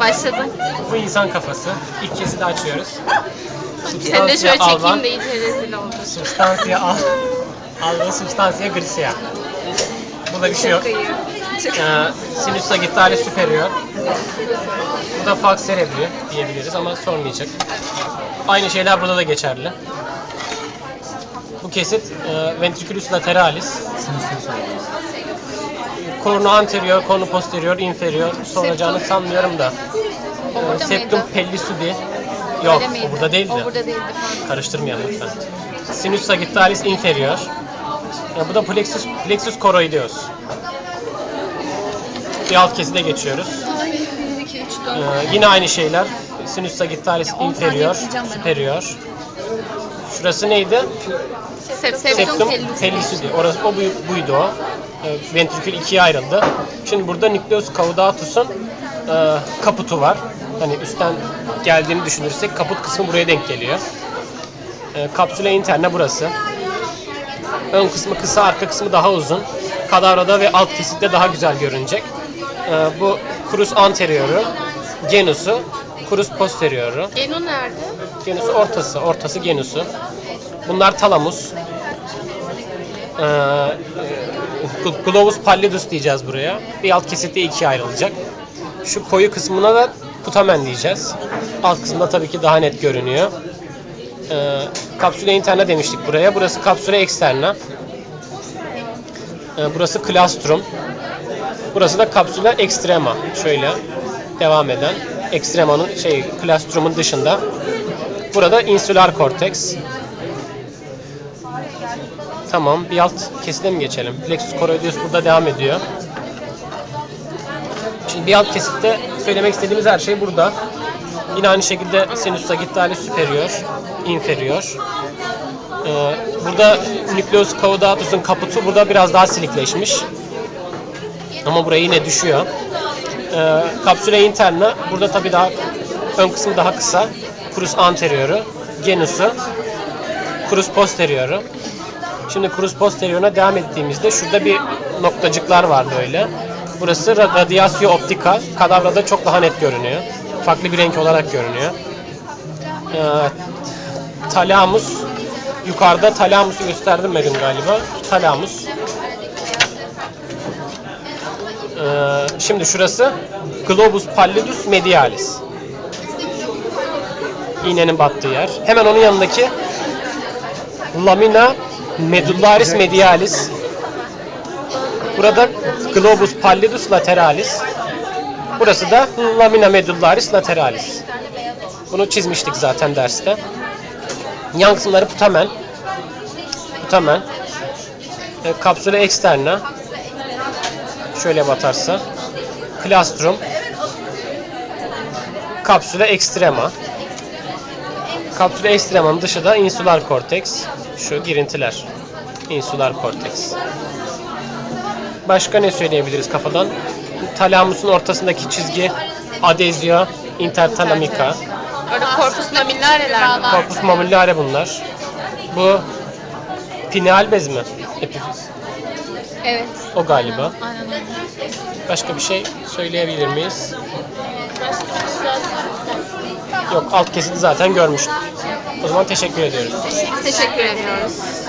Başladım. Bu insan kafası. İlk kesidi açıyoruz. Seni de şöyle çekeyim de iyice rezil oldum. Substansiye al. Alban substansiye grisea. Burada bir şey yok. Ee, sinüs sagittale superior. Bu da falx cerebri diyebiliriz ama sormayacak. Aynı şeyler burada da geçerli. Bu kesit e, ventriculus lateralis. Kornu anterior, kornu posterior, inferior. Soracağını sanmıyorum da. O Ee, septum mıydı? pellisudi. Yok, Öyle miydi? o burada değildi. O burada değildi pardon. Karıştırmayalım lütfen. Sinus sagittalis inferior. Ya bu da plexus, plexus choroideus. Bir alt keside geçiyoruz. Ay 1, 2, 3, 4. Ee, yine aynı şeyler. Sinus sagittalis Ya, on tane inferior, yapacağım ben. superior. Şurası neydi? Sep, Septum septum pellisudi. Orası o buy- buydu o. Ee, ventrikül ikiye ayrıldı. Şimdi burada nucleus caudatus'un e, kaputu var. Hani üstten geldiğini düşünürsek kaput kısmı buraya denk geliyor. E, kapsüle interne burası. Ön kısmı kısa, arka kısmı daha uzun. Kadavrada ve alt kesitte daha güzel görünecek. E, bu crus anterioru, genusu, crus posterioru. Geno nerede? Genusu ortası, ortası genusu. Bunlar talamus. Ee, globus pallidus diyeceğiz buraya. Bir alt kesitte ikiye ayrılacak. Şu koyu kısmına da putamen diyeceğiz. Alt kısımda tabii ki daha net görünüyor. Ee, kapsüle interna demiştik buraya. Burası kapsüle externa. Ee, burası claustrum. Burası da kapsüle extrema. Şöyle devam eden. Extrema'nın şey claustrumun dışında. Burada insular korteks. Tamam, bir alt keside mi geçelim? Plexus choroideus burada devam ediyor. Şimdi bir alt kesitte söylemek istediğimiz her şey burada. Yine aynı şekilde sinus sagittalis superior, inferior. Ee, burada nucleus caudatus'un kaputu burada biraz daha silikleşmiş. Ama buraya yine düşüyor. Ee, kapsüle interna burada tabii daha ön kısmı daha kısa. Crus anterioru, genusu, crus posterioru. Şimdi crus posterioruna devam ettiğimizde şurada bir noktacıklar var böyle. Burası ra- radiatio optica. Kadavrada çok daha net görünüyor. Farklı bir renk olarak görünüyor. Ee, talamus. Yukarıda talamusu göstermedim galiba. Talamus. Ee, şimdi şurası globus pallidus medialis. İğnenin battığı yer. Hemen onun yanındaki lamina medullaris medialis. Burada globus pallidus lateralis. Burası da lamina medullaris lateralis. Bunu çizmiştik zaten derste. Yan kısımları putamen. Putamen. E, kapsüle externa. Şöyle batarsa. Plastrum. Kapsüle extrema. Kapsüle ekstremanın dışı da insular korteks. Şu girintiler. Insular korteks. Başka ne söyleyebiliriz kafadan? Talamusun ortasındaki çizgi adezio intertalamika. Orada corpus laminareler mi var? Corpus mammillare bunlar. Bu pineal bez mi? Epifiz. Evet. O galiba. Aynen öyle. Başka bir şey söyleyebilir miyiz? Yok alt kesiti zaten görmüştük. O zaman teşekkür ediyoruz. Teşekkür ediyoruz.